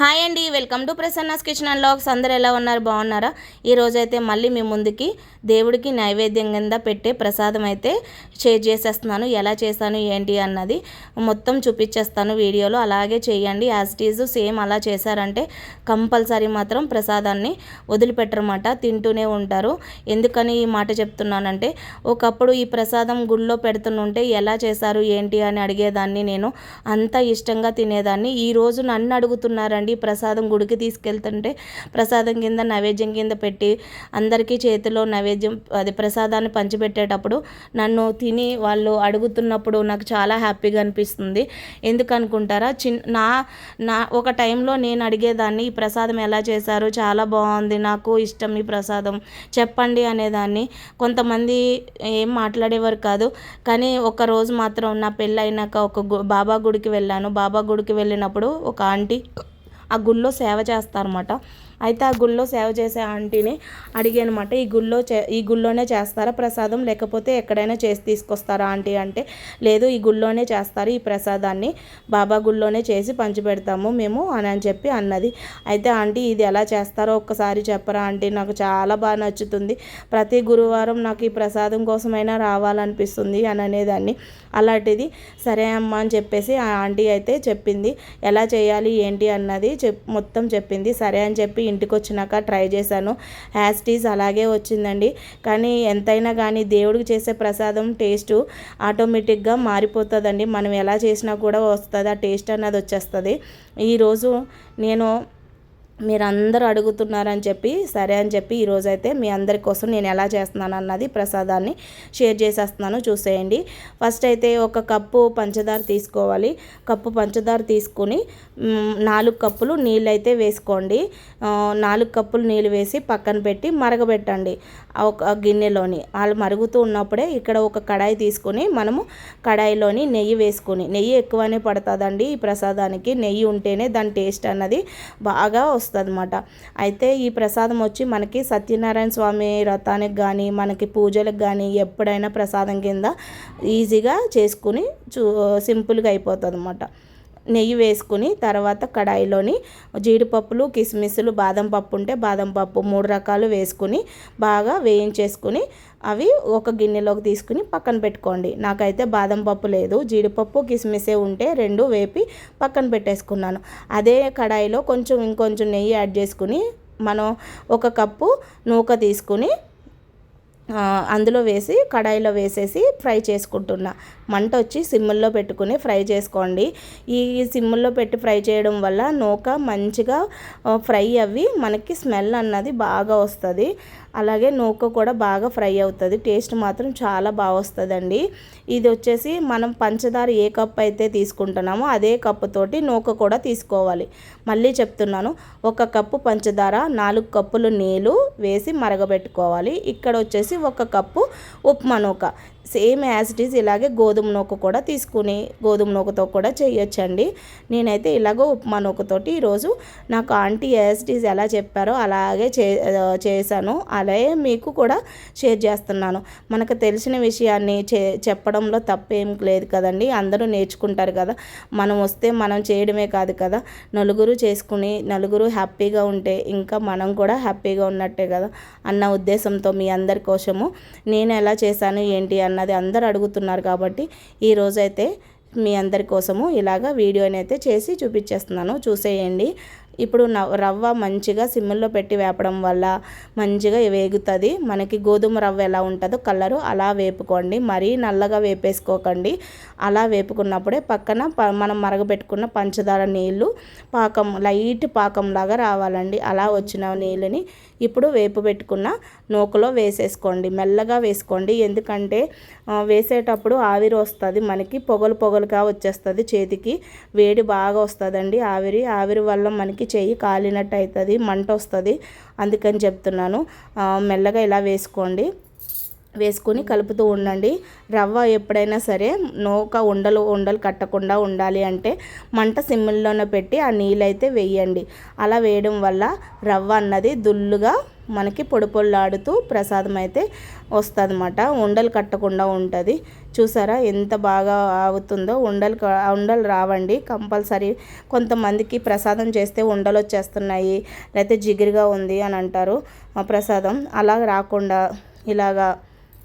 Hi అండి welcome to Prasanna's kitchen and vlogs అందరు ఎలా ఉన్నారు? బాగున్నారా? ఈరోజు అయితే మళ్ళీ మీ ముందుకి దేవుడికి నైవేద్యం కింద పెట్టే ప్రసాదం అయితే షేర్ చేసేస్తున్నాను. ఎలా చేశాను ఏంటి అన్నది మొత్తం చూపించేస్తాను వీడియోలో. అలాగే చేయండి. యాజ్ టీజ్ సేమ్ అలా చేశారంటే కంపల్సరీ మాత్రం ప్రసాదాన్ని వదిలిపెట్టరమాట తింటూనే ఉంటారు. ఎందుకని ఈ మాట చెప్తున్నానంటే ఒకప్పుడు ఈ ప్రసాదం గుళ్ళో పెడుతుంటే ఎలా చేశారు ఏంటి అని అడిగేదాన్ని నేను. అంత ఇష్టంగా తినేదాన్ని. ఈరోజు నన్ను అడుగుతున్నారంటే రండి ప్రసాదం గుడికి తీసుకెళ్తుంటే ప్రసాదం కింద నైవేద్యం కింద పెట్టి అందరికీ చేతిలో నైవేద్యం అది ప్రసాదాన్ని పంచిపెట్టేటప్పుడు నన్ను తిని వాళ్ళు అడుగుతున్నప్పుడు నాకు చాలా హ్యాపీగా అనిపిస్తుంది. ఎందుకనుకుంటారా? చిన్ నా నా ఒక టైంలో నేను అడిగేదాన్ని ఈ ప్రసాదం ఎలా చేశారు? చాలా బాగుంది నాకు ఇష్టం ఈ ప్రసాదం చెప్పండి అనేదాన్ని. కొంతమంది ఏం మాట్లాడేవారు కాదు కానీ ఒక రోజు మాత్రం నా పెళ్ళైనాక ఒక బాబా గుడికి వెళ్ళాను. బాబా గుడికి వెళ్ళినప్పుడు ఒక ఆంటీ ఆ గుళ్ళో సేవ చేస్తారన్నమాట. అయితే ఆ గుళ్ళో సేవ చేసే ఆంటీని అడిగానమాట ఈ గుళ్ళో చే ఈ గుళ్ళోనే చేస్తారా ప్రసాదం? లేకపోతే ఎక్కడైనా చేసి తీసుకొస్తారా ఆంటీ? అంటే లేదు ఈ గుళ్ళోనే చేస్తారు ఈ ప్రసాదాన్ని బాబా గుళ్ళోనే చేసి పంచిపెడతాము మేము అని అని చెప్పి అన్నది. అయితే ఆంటీ ఇది ఎలా చేస్తారో ఒక్కసారి చెప్పరా ఆంటీ నాకు చాలా బాగా నచ్చుతుంది. ప్రతి గురువారం నాకు ఈ ప్రసాదం కోసమైనా రావాలనిపిస్తుంది అని అనేదాన్ని. అలాంటిది సరే అమ్మ అని చెప్పేసి ఆ ఆంటీ అయితే చెప్పింది. ఎలా చేయాలి? ఏంటి? అన్నది చెప్ మొత్తం చెప్పింది. సరే అని చెప్పి ఇంటికి వచ్చినాక ట్రై చేశాను. హ్యాస్టీస్ అలాగే వచ్చిందండి. కానీ ఎంతైనా కానీ దేవుడికి చేసే ప్రసాదం టేస్ట్ ఆటోమేటిక్గా మారిపోతుందండి. మనం ఎలా చేసినా కూడా వస్తుంది ఆ టేస్ట్ అన్నది వచ్చేస్తుంది ఈరోజు నేను మీరు అందరూ అడుగుతున్నారని చెప్పి సరే అని చెప్పి ఈరోజైతే మీ అందరి కోసం నేను ఎలా చేస్తున్నాను అన్నది ప్రసాదాన్ని షేర్ చేసేస్తున్నాను. చూసేయండి. ఫస్ట్ అయితే ఒక కప్పు పంచదార తీసుకోవాలి. కప్పు పంచదార తీసుకుని నాలుగు కప్పులు నీళ్ళు అయితే వేసుకోండి. నాలుగు కప్పులు నీళ్ళు వేసి పక్కన పెట్టి మరగబెట్టండి. ఒక గిన్నెలోని. వాళ్ళు మరుగుతూ ఉన్నప్పుడే ఇక్కడ ఒక కడాయి తీసుకొని మనము కడాయిలోని నెయ్యి వేసుకుని. నెయ్యి ఎక్కువనే పడుతుందండి ఈ ప్రసాదానికి. నెయ్యి ఉంటేనే దాని టేస్ట్ అన్నది బాగా వస్తుంది. వస్తుందన్నమాట. అయితే ఈ ప్రసాదం వచ్చి మనకి సత్యనారాయణ స్వామి రథానికి కానీ మనకి పూజలకు కానీ ఎప్పుడైనా ప్రసాదం కింద ఈజీగా చేసుకుని చూ సింపుల్గా అయిపోతుంది అనమాట నెయ్యి వేసుకుని తర్వాత కడాయిలోని జీడిపప్పులు కిస్మిస్లు బాదం పప్పు ఉంటే బాదం పప్పు మూడు రకాలు వేసుకుని బాగా వేయించేసుకుని అవి ఒక గిన్నెలోకి తీసుకుని పక్కన పెట్టుకోండి. నాకైతే బాదం పప్పు లేదు జీడిపప్పు కిస్మిసే ఉంటే రెండు వేపి పక్కన పెట్టేసుకున్నాను. అదే కడాయిలో కొంచెం ఇంకొంచెం నెయ్యి యాడ్ చేసుకుని మనం ఒక కప్పు నూక తీసుకుని అందులో వేసి కడాయిలో వేసేసి ఫ్రై చేసుకుంటున్నా. మంట వచ్చి సిమ్ముల్లో పెట్టుకుని ఫ్రై చేసుకోండి. ఈ సిమ్ముల్లో పెట్టి ఫ్రై చేయడం వల్ల నూక మంచిగా ఫ్రై అవి మనకి స్మెల్ అన్నది బాగా వస్తుంది. అలాగే నూక కూడా బాగా ఫ్రై అవుతుంది. టేస్ట్ మాత్రం చాలా బాగా వస్తుందండి. ఇది వచ్చేసి మనం పంచదార ఏ కప్ అయితే తీసుకుంటున్నామో అదే కప్పుతోటి నూక కూడా తీసుకోవాలి. మళ్ళీ చెప్తున్నాను. ఒక కప్పు పంచదార నాలుగు కప్పులు నీళ్ళు వేసి మరగబెట్టుకోవాలి. ఇక్కడ వచ్చేసి ఒక కప్పు ఉప్మా నూక. సేమ్ యాజ్ ఇట్ ఈజ్ ఇలాగే గోధుమ నూక కూడా తీసుకుని గోధుమ నూకతో కూడా చేయొచ్చండి. నేనైతే ఇలాగో ఉప్మా నూకతోటి ఈరోజు నాకు ఆంటీ యాజ్ ఇట్ ఈజ్ ఎలా చెప్పారో అలాగే చే చేశాను. అలాగే మీకు కూడా షేర్ చేస్తున్నాను. మనకు తెలిసిన విషయాన్ని చే చెప్పడంలో తప్పేం లేదు కదండి. అందరూ నేర్చుకుంటారు కదా. మనం వస్తే మనం చేయడమే కాదు కదా. నలుగురు చేసుకుని నలుగురు హ్యాపీగా ఉంటే ఇంకా మనం కూడా హ్యాపీగా ఉన్నట్టే కదా అన్న ఉద్దేశంతో మీ అందరి కోసము. నేను ఎలా చేశాను ఏంటి అన్న అన్నది అందరు అడుగుతున్నారు కాబట్టి ఈరోజైతే మీ అందరి కోసము ఇలాగ వీడియోని అయితే చేసి చూపించేస్తున్నాను. చూసేయండి. ఇప్పుడు రవ్వ మంచిగా సిమ్ముల్లో పెట్టి వేపడం వల్ల మంచిగా వేగుతుంది. మనకి గోధుమ రవ్వ ఎలా ఉంటుందో కలరు అలా వేపుకోండి. మరీ నల్లగా వేపేసుకోకండి. అలా వేపుకున్నప్పుడే పక్కన మనం మరగబెట్టుకున్న పంచదార నీళ్ళు పాకం లైట్ పాకంలాగా రావాలండి. అలా వచ్చిన నీళ్ళని ఇప్పుడు వేపు పెట్టుకున్న నూకలో వేసేసుకోండి. మెల్లగా వేసుకోండి. ఎందుకంటే వేసేటప్పుడు ఆవిరి వస్తుంది. మనకి పొగలు పొగలుగా వచ్చేస్తుంది చేతికి. వేడి బాగా వస్తుందండి ఆవిరి. ఆవిరి వల్ల మనకి చేతికి చెయ్యి కాలినట్టు అవుతుంది మంట వస్తుంది అందుకని చెప్తున్నాను. మెల్లగా ఇలా వేసుకోండి. వేసుకొని కలుపుతూ ఉండండి. రవ్వ ఎప్పుడైనా సరే నోక ఉండలు ఉండలు కట్టకుండా ఉండాలి అంటే మంట సిమ్ముల్లోనే పెట్టి ఆ నీళ్ళైతే వేయండి. అలా వేయడం వల్ల రవ్వ అన్నది దుల్లుగా మనకి పొడి పొళ్ళాడుతూ ప్రసాదం అయితే వస్తుందన్నమాట. ఉండలు కట్టకుండా ఉంటుంది. చూసారా ఎంత బాగా అవుతుందో ఉండలు ఉండలు రావండి. కంపల్సరీ కొంతమందికి ప్రసాదం చేస్తే ఉండలు వచ్చేస్తున్నాయి. లేకపోతే జిగిరిగా ఉంది అని అంటారు ఆ ప్రసాదం. అలా రాకుండా ఇలాగా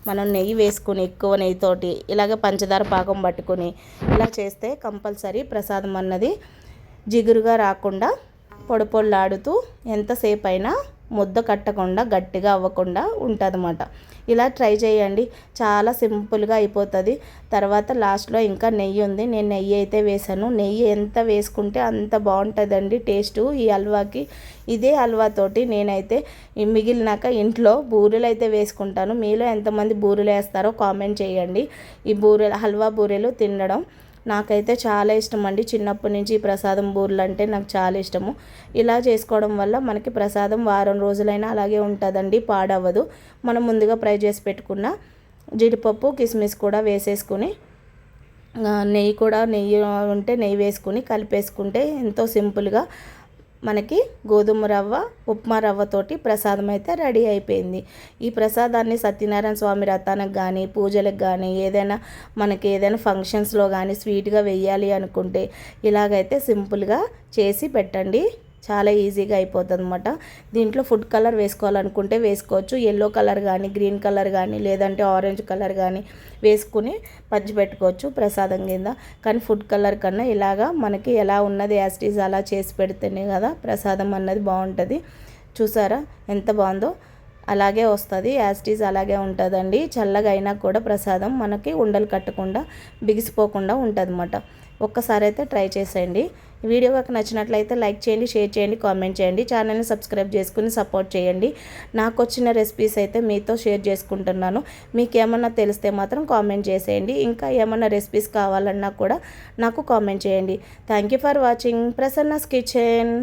మనం నెయ్యి వేసుకుని ఎక్కువ నెయ్యితోటి ఇలాగ పంచదార పాకం పట్టుకొని ఇలా చేస్తే కంపల్సరీ ప్రసాదం అన్నది జిగురుగా రాకుండా పొడి పొళ్ళాడుతూ ఎంతసేపు అయినా ముద్ద కట్టకుండా గట్టిగా అవ్వకుండా ఉంటుందన్నమాట. ఇలా ట్రై చేయండి. చాలా సింపుల్గా అయిపోతుంది. తర్వాత లాస్ట్లో ఇంకా నెయ్యి ఉంది. నేను నెయ్యి అయితే వేసాను. నెయ్యి ఎంత వేసుకుంటే అంత బాగుంటుందండి టేస్టు ఈ హల్వాకి. ఇదే హల్వాతోటి నేనైతే మిగిలినాక ఇంట్లో బూరెలు అయితే వేసుకుంటాను. మీలో ఎంతమంది బూరెలు వేస్తారో కామెంట్ చేయండి. ఈ బూరెలు హల్వా బూరెలు తినడం నాకైతే చాలా ఇష్టం అండి చిన్నప్పటి నుంచి ప్రసాదం బూరెలు అంటే నాకు చాలా ఇష్టము. ఇలా చేసుకోవడం వల్ల మనకి ప్రసాదం వారం రోజులైనా అలాగే ఉంటుందండి పాడవ్వదు. మనం ముందుగా ఫ్రై చేసి పెట్టుకున్న జీడిపప్పు కిస్మిస్ కూడా వేసేసుకుని నెయ్యి కూడా నెయ్యి ఉంటే నెయ్యి వేసుకుని కలిపేసుకుంటే ఎంతో సింపుల్గా మనకి గోధుమ రవ్వ ఉప్మా రవ్వతోటి ప్రసాదం అయితే రెడీ అయిపోయింది. ఈ ప్రసాదాన్ని సత్యనారాయణ స్వామి రథానికి కానీ పూజలకు కానీ ఏదైనా మనకి ఏదైనా ఫంక్షన్స్లో కానీ స్వీట్గా వెయ్యాలి అనుకుంటే ఇలాగైతే సింపుల్గా చేసి పెట్టండి. చాలా ఈజీగా అయిపోతుంది అనమాట దీంట్లో ఫుడ్ కలర్ వేసుకోవాలనుకుంటే వేసుకోవచ్చు. ఎల్లో కలర్ కానీ గ్రీన్ కలర్ కానీ లేదంటే ఆరెంజ్ కలర్ కానీ వేసుకుని పంచి పెట్టుకోవచ్చు ప్రసాదం కింద. కానీ ఫుడ్ కలర్ కన్నా ఇలాగా మనకి ఎలా ఉన్నది యాస్టీస్ అలా చేసి పెడితేనే కదా ప్రసాదం అన్నది బాగుంటుంది. చూసారా? ఎంత బాగుందో. అలాగే వస్తుంది. యాస్టీస్ అలాగే ఉంటుందండి. చల్లగా అయినా కూడా ప్రసాదం మనకి ఉండలు కట్టకుండా బిగిసిపోకుండా ఉంటుంది ఒక్కసారి అయితే ట్రై చేసేయండి. వీడియో కనుక నచ్చినట్లయితే లైక్ చేయండి షేర్ చేయండి కామెంట్ చేయండి. ఛానల్ని సబ్స్క్రైబ్ చేసుకుని సపోర్ట్ చేయండి. నాకు వచ్చిన రెసిపీస్ అయితే మీతో షేర్ చేసుకుంటున్నాను. మీకు ఏమన్నా తెలిస్తే మాత్రం కామెంట్ చేసేయండి. ఇంకా ఏమన్నా రెసిపీస్ కావాలన్నా కూడా నాకు కామెంట్ చేయండి. Thank you for watching. Prasanna's kitchen.